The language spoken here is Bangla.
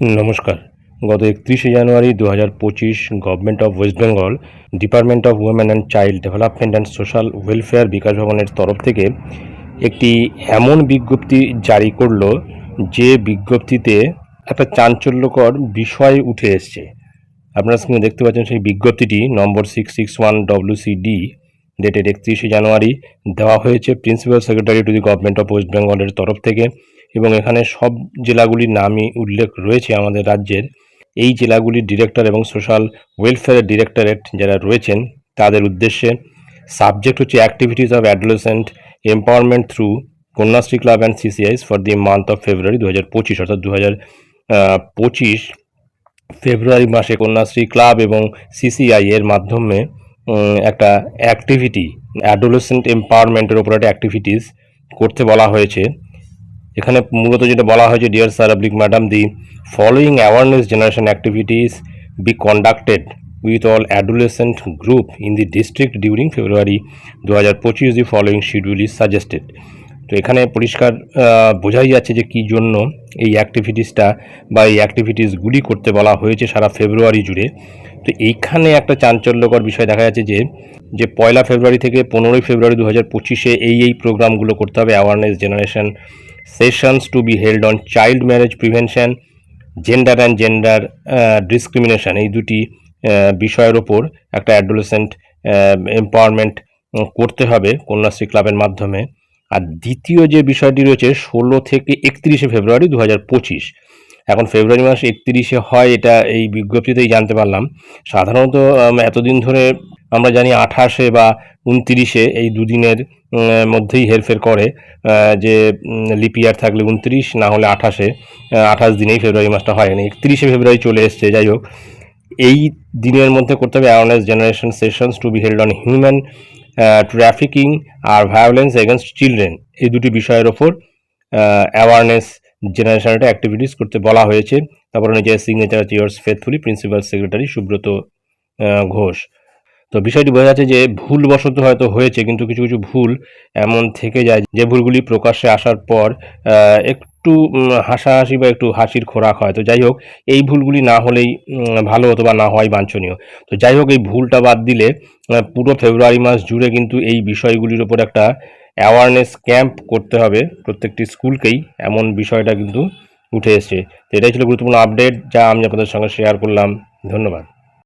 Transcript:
নমস্কার। গত একত্রিশে জানুয়ারি দু হাজার পঁচিশ government of West Bengal department of women and child development and social welfare Bikash ভবনের তরফ থেকে একটি এমন বিজ্ঞপ্তি জারি করল যে বিজ্ঞপ্তিতে একটা চাঞ্চল্যকর বিষয় উঠে এসছে। আপনারা স্ক্রিনে দেখতে পাচ্ছেন সেই বিজ্ঞপ্তিটি, number six six one WCD dated একত্রিশে জানুয়ারি, দেওয়া হয়েছে principal secretary to the government of West বেঙ্গলের তরফ থেকে। এবং এখানে সব জেলাগুলির নামই উল্লেখ রয়েছে আমাদের রাজ্যের। এই জেলাগুলির ডিরেক্টর এবং সোশ্যাল ওয়েলফেয়ার ডিরেক্টরেট যারা রয়েছেন, তাদের উদ্দেশ্যে সাবজেক্ট হচ্ছে activities of adolescent empowerment through Kanyashree club and CCIs for the month of February দু হাজার পঁচিশ, অর্থাৎ দু হাজার পঁচিশ ফেব্রুয়ারি মাসে কন্যাশ্রী ক্লাব এবং সিসিআই এর মাধ্যমে একটা অ্যাক্টিভিটি অ্যাডোলেসেন্ট এম্পাওয়ারমেন্টের ওপর একটা অ্যাক্টিভিটিস করতে বলা হয়েছে। এখানে মূলত যেটা বলা হয়েছে dear sir oblique madam the following awareness generation activities be conducted with all adolescent group in the district during February দু হাজার পঁচিশ the following schedule is suggested তো এখানে পরিষ্কার বোঝাই যাচ্ছে যে কী জন্য এই অ্যাক্টিভিটিসটা বা এই অ্যাক্টিভিটিসগুলি করতে বলা হয়েছে সারা ফেব্রুয়ারি জুড়ে। তো এইখানে একটা চাঞ্চল্যকর বিষয় দেখা যাচ্ছে যে যে পয়লা ফেব্রুয়ারি থেকে পনেরোই ফেব্রুয়ারি দু হাজার পঁচিশে এই এই প্রোগ্রামগুলো করতে হবে awareness generation sessions to be held on child marriage prevention gender and gender discrimination এই দুটি আহ, বিষয়ের ওপর একটা অ্যাডোলেসেন্ট এম্পাওয়ারমেন্ট করতে হবে কন্যাশ্রী ক্লাবের মাধ্যমে। আর দ্বিতীয় যে বিষয়টি রয়েছে ষোলো থেকে একত্রিশে ফেব্রুয়ারি দু হাজার পঁচিশ। এখন ফেব্রুয়ারি মাস একত্রিশে হয় এটা এই বিজ্ঞপ্তিতেই জানতে পারলাম। সাধারণত এতদিন ধরে আমরা জানি আঠাশে বা উনত্রিশে এই দুদিনের মধ্যেই হেরফের করে যে লিপি ইয়ার থাকলে উনত্রিশ, না হলে আঠাশে আঠাশ দিনেই ফেব্রুয়ারি মাসটা হয় না। একত্রিশে ফেব্রুয়ারি চলে এসছে, যাই হোক। এই দিনের মধ্যে করতে হবে awareness generation sessions to be held on human trafficking R violence against children এই দুটি বিষয়ের ওপর অ্যাওয়ারনেস জেনারেশন একটা অ্যাক্টিভিটিস করতে বলা হয়েছে। তারপরে নিচে signature cheers faithfully principal secretary Subrata Ghosh. তো বিষয়টি বোঝা যাচ্ছে যে ভুলবশত হয়তো হয়েছে, কিন্তু কিছু কিছু ভুল এমন থেকে যায় যে ভুলগুলি প্রকাশ্যে আসার পর একটু হাসাহাসি বা একটু হাসির খোরাক হয়। তো যাই হোক, এই ভুলগুলি না হলেই ভালো হতো বা না হওয়াই বাঞ্ছনীয়। তো যাই হোক, এই ভুলটা বাদ দিলে পুরো ফেব্রুয়ারি মাস জুড়ে কিন্তু এই বিষয়গুলির ওপর একটা অ্যাওয়ারনেস ক্যাম্প করতে হবে প্রত্যেকটি স্কুলকেই। এমন বিষয়টা কিন্তু উঠে এসছে। তো এটাই ছিল গুরুত্বপূর্ণ আপডেট যা আমি আপনাদের সঙ্গে শেয়ার করলাম। ধন্যবাদ।